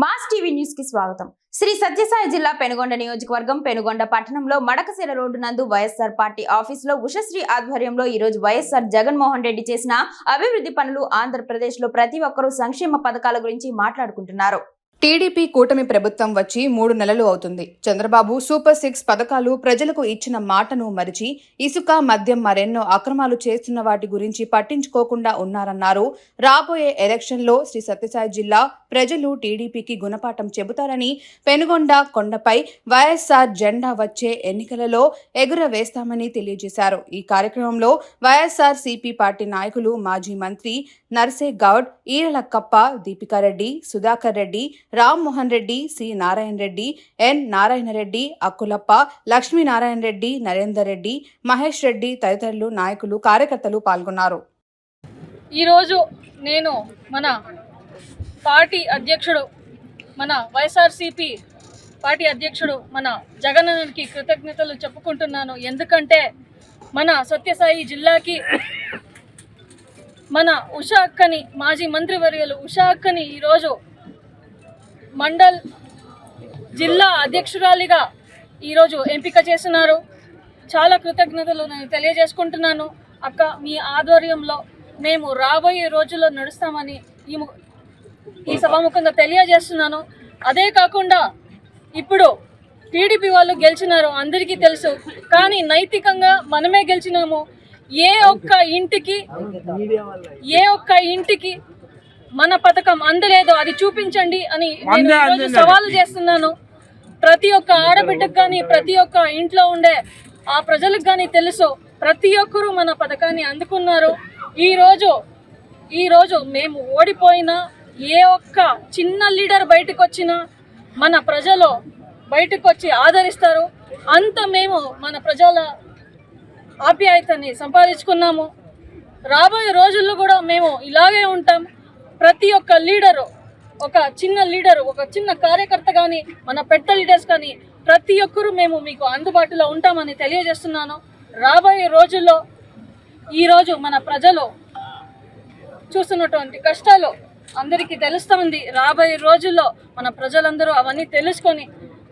Mass TV న్యూస్కి స్వాగతం. శ్రీ సత్యసాయి జిల్లా పెనుగొండ నియోజకవర్గం పెనుగొండ పట్టణంలో మడకశిర రోడ్డు నందు వైఎస్ఆర్ పార్టీ ఆఫీసులో ఉషశ్రీ ఆధ్వర్యంలో ఈ రోజు వైఎస్ఆర్ జగన్మోహన్ రెడ్డి చేసిన అభివృద్ధి పనులు ఆంధ్రప్రదేశ్లో ప్రతి ఒక్కరూ సంక్షేమ పథకాల గురించి మాట్లాడుకుంటున్నారు. టీడీపీ కూటమి ప్రభుత్వం వచ్చి మూడు నెలలు అవుతుంది. చంద్రబాబు సూపర్ సిక్స్ పథకాలు ప్రజలకు ఇచ్చిన మాటను మరిచి ఇసుక మద్యం మరెన్నో అక్రమాలు చేస్తున్న వాటి గురించి పట్టించుకోకుండా ఉన్నారన్నారు. రాబోయే ఎలక్షన్లో శ్రీ సత్యసాయి జిల్లా ప్రజలు టీడీపీకి గుణపాఠం చెబుతారని పెనుగొండ కొండపై వైఎస్ఆర్ జెండా వచ్చే ఎన్నికలలో ఎగురవేస్తామని తెలియజేశారు. ఈ కార్యక్రమంలో వైఎస్ఆర్ సిపి పార్టీ నాయకులు మాజీ మంత్రి నర్సే గౌడ్ ఈరల కప్ప దీపికారెడ్డి సుధాకర్ రెడ్డి రామ్మోహన్ రెడ్డి సి నారాయణ రెడ్డి ఎన్ నారాయణ రెడ్డి అక్కులప్ప లక్ష్మీనారాయణ రెడ్డి నరేందర్ రెడ్డి మహేష్ రెడ్డి తదితరులు నాయకులు కార్యకర్తలు పాల్గొన్నారు. ఈరోజు నేను మన పార్టీ అధ్యక్షుడు మన వైఎస్ఆర్సిపి పార్టీ అధ్యక్షుడు మన జగనన్నకి కృతజ్ఞతలు చెప్పుకుంటున్నాను. ఎందుకంటే మన సత్యసాయి జిల్లాకి మన ఉషా అక్కని మాజీ మంత్రివర్యులు ఉషా అక్కని ఈరోజు మండల్ జిల్లా అధ్యక్షురాలిగా ఈరోజు ఎంపిక చేస్తున్నారు చాలా కృతజ్ఞతలు నేను తెలియజేసుకుంటున్నాను. అక్క మీ ఆధ్వర్యంలో మేము రాబోయే రోజుల్లో నడుస్తామని ఈ ఈ సభాముఖంగా తెలియజేస్తున్నాను. అదే కాకుండా ఇప్పుడు టీడీపీ వాళ్ళు గెలిచినారు అందరికీ తెలుసు. కానీ నైతికంగా మనమే గెలిచినాము. ఏ ఒక్క ఇంటికి ఏ ఒక్క ఇంటికి మన పథకం అందలేదో అది చూపించండి అని నేను సవాలు చేస్తున్నాను. ప్రతి ఒక్క ఆడబిడ్డకు కానీ ప్రతి ఒక్క ఇంట్లో ఉండే ఆ ప్రజలకు కానీ తెలుసు ప్రతి ఒక్కరూ మన పథకాన్ని అందుకున్నారు. ఈరోజు ఈరోజు మేము ఓడిపోయినా ఏ ఒక్క చిన్న లీడర్ బయటకు వచ్చినా మన ప్రజలు బయటకు వచ్చి ఆదరిస్తారు. అంత మేము మన ప్రజల ఆప్యాయతని సంపాదించుకున్నాము. రాబోయే రోజుల్లో కూడా మేము ఇలాగే ఉంటాం. ప్రతి ఒక్క లీడరు ఒక చిన్న లీడరు ఒక చిన్న కార్యకర్త కానీ మన పెద్ద లీడర్స్ కానీ ప్రతి ఒక్కరూ మేము మీకు అందుబాటులో ఉంటామని తెలియజేస్తున్నాను. రాబోయే రోజుల్లో ఈరోజు మన ప్రజలు చూస్తున్నటువంటి కష్టాలు అందరికీ తెలుస్తుంది. రాబోయే రోజుల్లో మన ప్రజలందరూ అవన్నీ తెలుసుకొని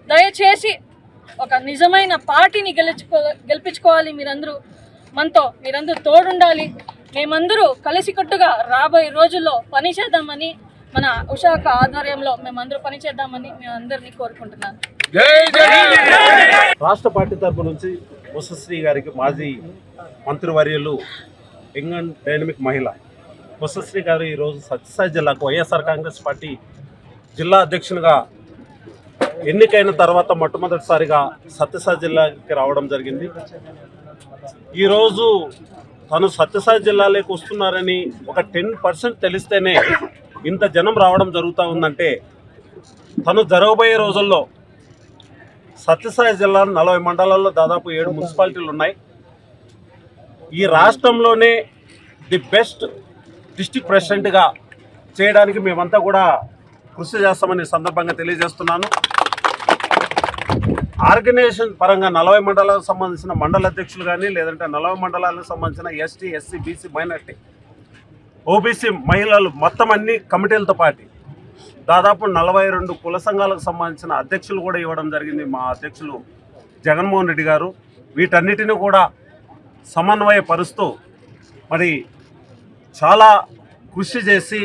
దయచేసి ఒక నిజమైన పార్టీని గెలుచుకో గెలిపించుకోవాలి మీరందరూ. మనతో మీరందరూ తోడుండాలి. మేమందరూ కలిసికట్టుగా రాబోయే రోజుల్లో పని చేద్దామని మన ఉషాక ఆధ్వర్యంలో మేమందరూ పని చేద్దామని మేము అందరినీ కోరుకుంటున్నాను. రాష్ట్ర పార్టీ తరపు నుంచి ఉషశ్రీ గారికి మాజీ మంత్రివర్యులు యంగ్ అండ్ డైనమిక్ మహిళ ఉషశ్రీ గారు ఈరోజు సత్యసాయి జిల్లాకు వైఎస్ఆర్ కాంగ్రెస్ పార్టీ జిల్లా అధ్యక్షునిగా ఎన్నికైన తర్వాత మొట్టమొదటిసారిగా సత్యసాయి జిల్లాకి రావడం జరిగింది. ఈరోజు తను సత్యసాయి జిల్లాలోకి వస్తున్నారని ఒక టెన్ పర్సెంట్ తెలిస్తేనే ఇంత జనం రావడం జరుగుతూ ఉందంటే తను జరగబోయే రోజుల్లో సత్యసాయి జిల్లా నలభై మండలాల్లో దాదాపు ఏడు మున్సిపాలిటీలు ఉన్నాయి. ఈ రాష్ట్రంలోనే ది బెస్ట్ డిస్టిక్ ప్రెసిడెంట్గా చేయడానికి మేమంతా కూడా కృషి చేస్తామని సందర్భంగా తెలియజేస్తున్నాను. ఆర్గనైజేషన్ పరంగా నలభై మండలాలకు సంబంధించిన మండల అధ్యక్షులు కానీ లేదంటే నలభై మండలాలకు సంబంధించిన ST SC BC minority. OBC మహిళలు మొత్తం అన్ని కమిటీలతో పాటు దాదాపు నలభై రెండు కుల సంఘాలకు సంబంధించిన అధ్యక్షులు కూడా ఇవ్వడం జరిగింది మా అధ్యక్షులు జగన్మోహన్ రెడ్డి గారు. వీటన్నిటిని కూడా సమన్వయపరుస్తూ మరి చాలా కృషి చేసి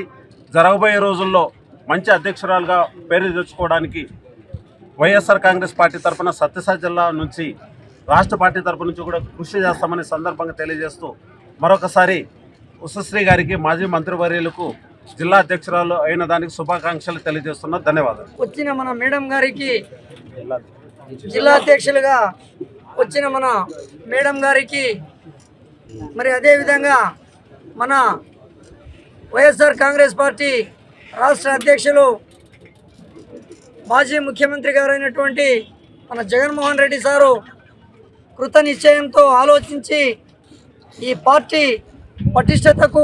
జరగబోయే రోజుల్లో మంచి అధ్యక్షురాలుగా పేరు తెచ్చుకోవడానికి వైఎస్ఆర్ కాంగ్రెస్ పార్టీ తరఫున సత్యసాయి జిల్లా నుంచి రాష్ట్ర పార్టీ తరపు నుంచి కూడా కృషి చేస్తామని సందర్భంగా తెలియజేస్తూ మరొకసారి ఉషశ్రీ గారికి మాజీ మంత్రివర్యులకు జిల్లా అధ్యక్షురాలు అయిన దానికి శుభాకాంక్షలు తెలియజేస్తున్నా. ధన్యవాదాలు. వచ్చిన మన మేడం గారికి జిల్లా అధ్యక్షులుగా వచ్చిన మన మేడం గారికి మరి అదేవిధంగా మన వైఎస్ఆర్ కాంగ్రెస్ పార్టీ రాష్ట్ర అధ్యక్షులు మాజీ ముఖ్యమంత్రి గారైనటువంటి మన జగన్మోహన్ రెడ్డి సారు కృత నిశ్చయంతో ఆలోచించి ఈ పార్టీ పటిష్టతకు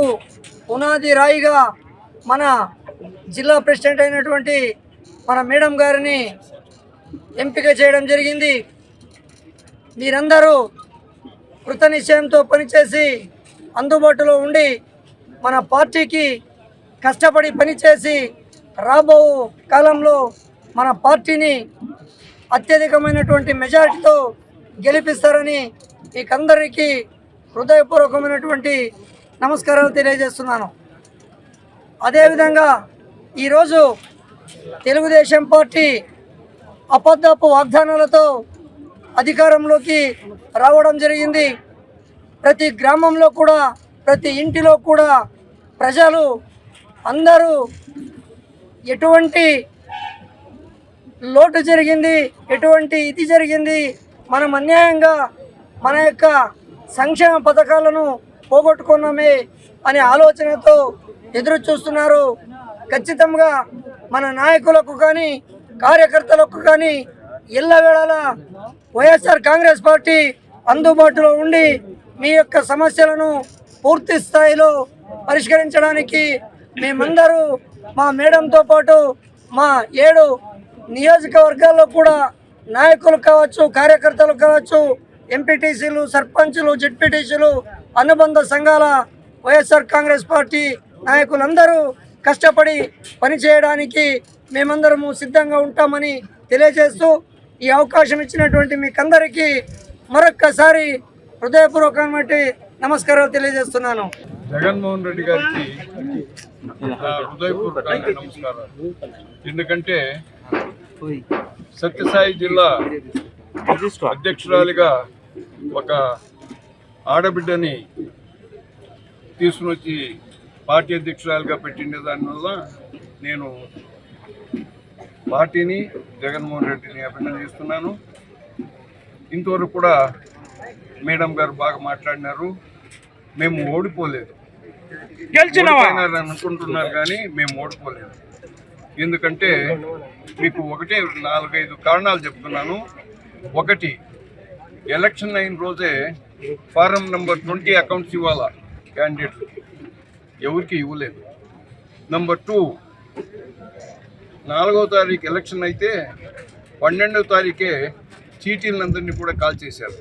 పునాది రాయిగా మన జిల్లా ప్రెసిడెంట్ అయినటువంటి మన మేడం గారిని ఎంపిక చేయడం జరిగింది. మీరందరూ కృత నిశ్చయంతో పనిచేసి అందుబాటులో ఉండి మన పార్టీకి కష్టపడి పనిచేసి రాబో కాలంలో మన పార్టీని అత్యధికమైనటువంటి మెజారిటీతో గెలిపిస్తారని మీకందరికీ హృదయపూర్వకమైనటువంటి నమస్కారాలు తెలియజేస్తున్నాను. అదేవిధంగా ఈరోజు తెలుగుదేశం పార్టీ అబద్ధపు వాగ్దానాలతో అధికారంలోకి రావడం జరిగింది. ప్రతి గ్రామంలో కూడా ప్రతి ఇంటిలో కూడా ప్రజలు అందరూ ఎటువంటి లోటు జరిగింది ఎటువంటి ఇది జరిగింది మనం అన్యాయంగా మన యొక్క సంక్షేమ పథకాలను పోగొట్టుకున్నామే అనే ఆలోచనతో ఎదురు చూస్తున్నారు. ఖచ్చితంగా మన నాయకులకు కానీ కార్యకర్తలకు కానీ ఇళ్ళవేళల వైఎస్ఆర్ కాంగ్రెస్ పార్టీ అందుబాటులో ఉండి మీ యొక్క సమస్యలను పూర్తి స్థాయిలో పరిష్కరించడానికి మేమందరూ మా మేడంతో పాటు మా ఏడు నియోజకవర్గాల్లో కూడా నాయకులు కావచ్చు కార్యకర్తలు కావచ్చు ఎంపీటీసీలు సర్పంచులు జెడ్పీటీసీలు అనుబంధ సంఘాల వైఎస్ఆర్ కాంగ్రెస్ పార్టీ నాయకులందరూ కష్టపడి పనిచేయడానికి మేమందరము సిద్ధంగా ఉంటామని తెలియజేస్తూ ఈ అవకాశం ఇచ్చినటువంటి మీకందరికీ మరొక్కసారి హృదయపూర్వకమైన నమస్కారాలు తెలియజేస్తున్నాను. జగన్మోహన్ రెడ్డి గారికి హృదయపూర్వకంగా నమస్కారాలు. ఎందుకంటే సత్యసాయి జిల్లా అధ్యక్షురాలిగా ఒక ఆడబిడ్డని తీసుకుని వచ్చి పార్టీ అధ్యక్షురాలుగా పెట్టిండే దానివల్ల నేను పార్టీని జగన్మోహన్ రెడ్డిని అభినందిస్తున్నాను ఇంతవరకు కూడా మేడం గారు బాగా మాట్లాడినారు. మేము ఓడిపోలేదు. అనుకుంటున్నారు కానీ మేము ఓడిపోలేదు. ఎందుకంటే మీకు ఒకటే నాలుగైదు కారణాలు చెప్తున్నాను. ఒకటి ఎలక్షన్ అయిన రోజే ఫారం నెంబర్ ట్వంటీ అకౌంట్స్ ఇవ్వాలా క్యాండిడేట్ ఎవరికి ఇవ్వలేదు. నంబర్ టూ నాలుగో తారీఖు ఎలక్షన్ అయితే పన్నెండవ తారీఖే చీటీలందరినీ కూడా కాల్ చేశారు.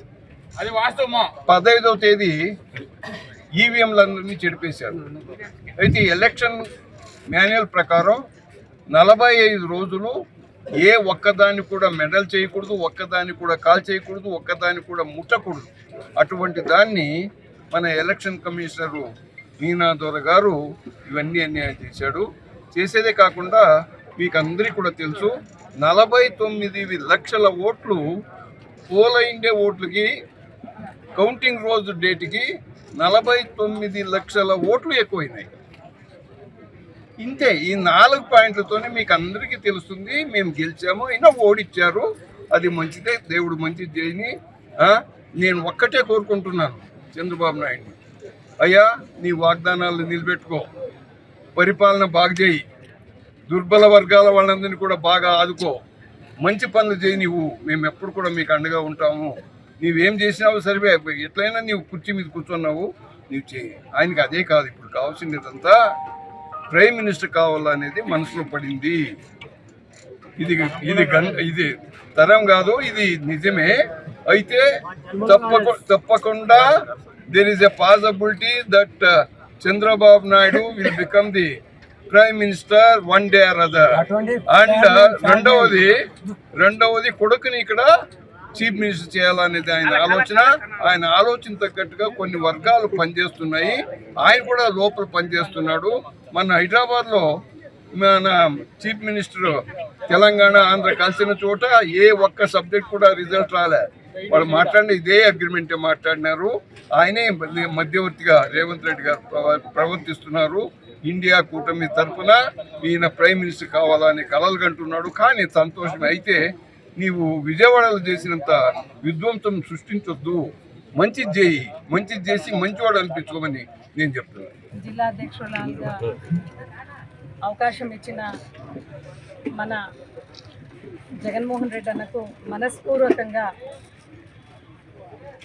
అది వాస్తవమా? పదహైదవ తేదీ ఈవీఎంలందరినీ చెడిపేశారు. అయితే ఎలక్షన్ మాన్యువల్ ప్రకారం నలభై ఐదు రోజులు ఏ ఒక్కదాన్ని కూడా మెడల్ చేయకూడదు ఒక్కదాన్ని కూడా కాల్ చేయకూడదు ఒక్కదాన్ని కూడా ముట్టకూడదు. అటువంటి దాన్ని మన ఎలక్షన్ కమిషనరు మీనా దొర గారు ఇవన్నీ అన్యాయం చేశాడు. చేసేదే కాకుండా మీకు అందరికీ కూడా తెలుసు నలభై తొమ్మిది లక్షల ఓట్లు పోలైండే ఓట్లకి కౌంటింగ్ రోజు డేట్కి నలభై తొమ్మిది లక్షల ఓట్లు ఎక్కువైనాయి. ఇంతే ఈ నాలుగు పాయింట్లతోనే మీకు అందరికీ తెలుస్తుంది మేము గెలిచాము అయినా ఓడిచ్చారు. అది మంచిదే దేవుడు మంచిది చేయని నేను ఒక్కటే కోరుకుంటున్నాను చంద్రబాబు నాయుడు అయ్యా నీ వాగ్దానాలు నిలబెట్టుకో పరిపాలన బాగా చేయి దుర్బల వర్గాల వాళ్ళందరినీ కూడా బాగా ఆదుకో. మంచి పనులు చేయి నువ్వు మేము ఎప్పుడు కూడా మీకు అండగా ఉంటాము. నీవేం చేసినావు సరివే ఎట్లయినా నీవు కుర్చీ మీద కూర్చున్నావు నీవు చేయి. ఆయనకి అదే కాదు ఇప్పుడు కావాల్సిందంతా ప్రైమ్ మినిస్టర్ కావాలనేది మనసులో పడింది. ఇది ఇది ఇది తరం కాదు ఇది నిజమే. అయితే తప్పకు తప్పకుండా there is a possibility that Chandrababu Naidu will become the prime minister one day or other and రెండవది రెండవది కొడుకుని ఇక్కడ చీఫ్ మినిస్టర్ చేయాలనేది ఆయన ఆలోచన. ఆయన ఆలోచన తగ్గట్టుగా కొన్ని వర్గాలు పనిచేస్తున్నాయి. ఆయన కూడా లోపల పనిచేస్తున్నాడు. మన హైదరాబాద్లో మన చీఫ్ మినిస్టర్ తెలంగాణ ఆంధ్ర కలిసిన చోట ఏ ఒక్క సబ్జెక్ట్ కూడా రిజల్ట్ రాలే. వాళ్ళు మాట్లాడిన ఇదే అగ్రిమెంట్ మాట్లాడినారు. ఆయనే మధ్యవర్తిగా రేవంత్ రెడ్డి గారు ప్రవ- ప్రవర్తిస్తున్నారు. ఇండియా కూటమి తరఫున ఈయన ప్రైమ్ మినిస్టర్ కావాలని కలలు కంటున్నాడు. కానీ సంతోషం అయితే నీవు విజయవాడలో చేసినంత విధ్వంసం సృష్టించొద్దు. మంచిది చేయి మంచిది చేసి మంచివాడు అనిపించుకోమని నేను చెప్తున్నాను జిల్లా అధ్యక్షురాలుగా అవకాశం ఇచ్చిన మన జగన్మోహన్ రెడ్డి అన్నకు మనస్పూర్వకంగా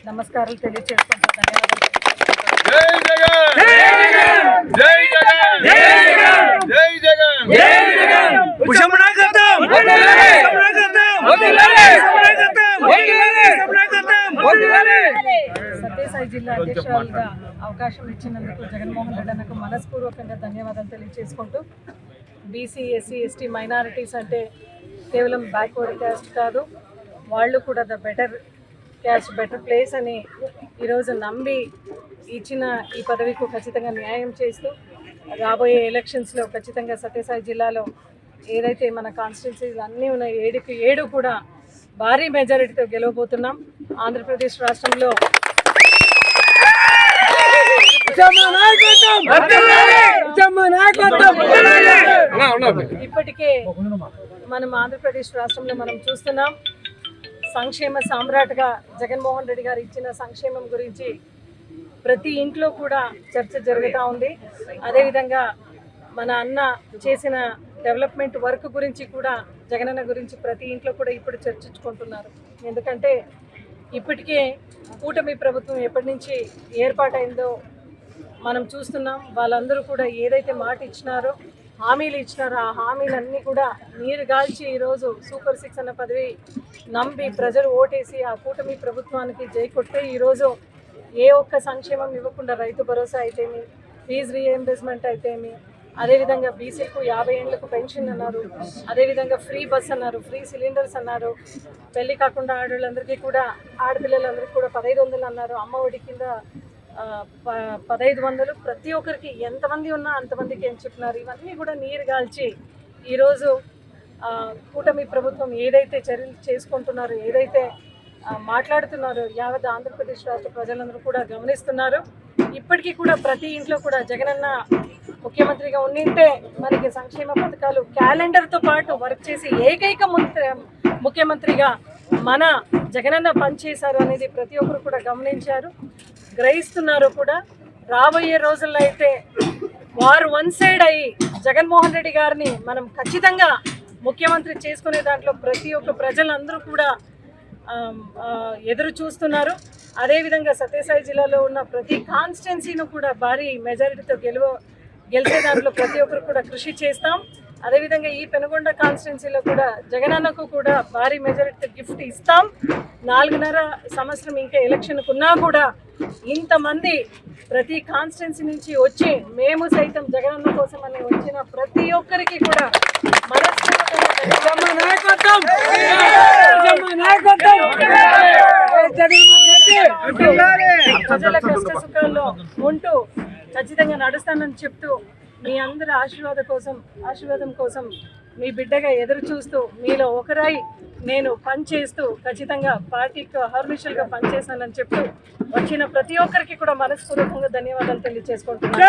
నమస్కారాలు ధన్యవాదాలు జై జగన్ జై జగన్ జై జగన్ జై జగన్ సత్యసాయి జిల్లా అధ్యక్షురాలుగా అవకాశం ఇచ్చినందుకు జగన్మోహన్ రెడ్డి అన్నకు మనస్పూర్వకంగా ధన్యవాదాలు తెలియజేసుకుంటూ బీసీ ఎస్సీ ఎస్టీ మైనారిటీస్ అంటే కేవలం బ్యాక్వర్డ్ క్యాస్ట్ కాదు వాళ్ళు కూడా the better caste better place అని ఈరోజు నమ్మి ఇచ్చిన ఈ పదవికు ఖచ్చితంగా న్యాయం చేస్తూ రాబోయే ఎలక్షన్స్లో ఖచ్చితంగా సత్యసాయి జిల్లాలో ఏదైతే మన కాన్స్టిట్యున్సీలు అన్నీ ఉన్నాయి ఏడుకి ఏడు కూడా భారీ మెజారిటీతో గెలవబోతున్నాం. ఆంధ్రప్రదేశ్ రాష్ట్రంలో ఇప్పటికే మనం ఆంధ్రప్రదేశ్ రాష్ట్రంలో మనం చూస్తున్నాం. సంక్షేమ సామ్రాట్గా జగన్మోహన్ రెడ్డి గారు ఇచ్చిన సంక్షేమం గురించి ప్రతి ఇంట్లో కూడా చర్చ జరుగుతూ ఉంది. అదేవిధంగా మన అన్న చేసిన డెవలప్మెంట్ వర్క్ గురించి కూడా జగనన్న గురించి ప్రతి ఇంట్లో కూడా ఇప్పుడు చర్చించుకుంటున్నారు. ఎందుకంటే ఇప్పటికే కూటమి ప్రభుత్వం ఎప్పటి నుంచి ఏర్పాటైందో మనం చూస్తున్నాం. వాళ్ళందరూ కూడా ఏదైతే మాట ఇచ్చినారో హామీలు ఇచ్చినారో ఆ హామీలన్నీ కూడా నీరు గాల్చి ఈరోజు సూపర్ సిక్స్ అన్న పదవి నమ్మి ప్రజలు ఓటేసి ఆ కూటమి ప్రభుత్వానికి జై కొట్టే ఈరోజు ఏ ఒక్క సంక్షేమం ఇవ్వకుండా రైతు భరోసా అయితేమి ఫీజు రీఎంబర్స్మెంట్ అయితేమి అదేవిధంగా బీసీలకు యాభై ఏళ్ళకు పెన్షన్ అన్నారు. అదేవిధంగా ఫ్రీ బస్ అన్నారు ఫ్రీ సిలిండర్స్ అన్నారు. పెళ్ళి కాకుండా ఆడవాళ్ళందరికీ కూడా ఆడపిల్లలందరికీ కూడా పదహైదు వందలు అన్నారు. అమ్మ ఒడి కింద ప- పదహైదు వందలు ప్రతి ఒక్కరికి ఎంతమంది ఉన్నా అంతమందికి ఎంచుకున్నారు ఇవన్నీ కూడా నీరు గాల్చి ఈరోజు కూటమి ప్రభుత్వం ఏదైతే చర్యలు చేసుకుంటున్నారో ఏదైతే మాట్లాడుతున్నారు మాట్లాడుతున్నారో యావత్ ఆంధ్రప్రదేశ్ రాష్ట్ర ప్రజలందరూ కూడా గమనిస్తున్నారు. ఇప్పటికీ కూడా ప్రతి ఇంట్లో కూడా జగనన్న ముఖ్యమంత్రిగా ఉండింటే మనకి సంక్షేమ పథకాలు క్యాలెండర్తో పాటు వర్క్ చేసి ఏకైక ముఖ్యమంత్రిగా మన జగనన్న పనిచేశారు అనేది ప్రతి ఒక్కరు కూడా గమనించారు. గ్రహిస్తున్నారు కూడా. రాబోయే రోజుల్లో అయితే వారు వన్ సైడ్ అయ్యి జగన్మోహన్ రెడ్డి గారిని మనం ఖచ్చితంగా ముఖ్యమంత్రి చేసుకునే దాంట్లో ప్రతి ఒక్క ప్రజలందరూ కూడా ఎదురు చూస్తున్నారు. అదేవిధంగా సత్యసాయి జిల్లాలో ఉన్న ప్రతి కాన్స్టిట్యున్సీను కూడా భారీ మెజారిటీతో గెలువ గెలిచే దాంట్లో ప్రతి ఒక్కరు కూడా కృషి చేస్తాం అదేవిధంగా ఈ పెనుగొండ కాన్స్టిట్యున్సీలో కూడా జగనన్నకు కూడా భారీ మెజారిటీ గిఫ్ట్ ఇస్తాం నాలుగున్నర సంవత్సరం ఇంకా ఎలక్షన్కు ఉన్నా కూడా ఇంతమంది ప్రతి కాన్స్టిట్యున్సీ నుంచి వచ్చి మేము సైతం జగనన్న కోసం అని వచ్చిన ప్రతి ఒక్కరికి కూడా మనస్ఫూర్తిగా ప్రజల కష్ట సుఖాల్లో ఉంటూ ఖచ్చితంగా నడుస్తానని చెప్తూ మీ అందరి ఆశీర్వాద కోసం ఆశీర్వాదం కోసం మీ బిడ్డగా ఎదురు చూస్తూ మీలో ఒకరై నేను పనిచేస్తూ ఖచ్చితంగా పార్టీకి హర్మిషల్గా పనిచేస్తానని చెప్తూ వచ్చిన ప్రతి ఒక్కరికి కూడా మనస్పూర్వకంగా ధన్యవాదాలు తెలియజేసుకుంటున్నాను.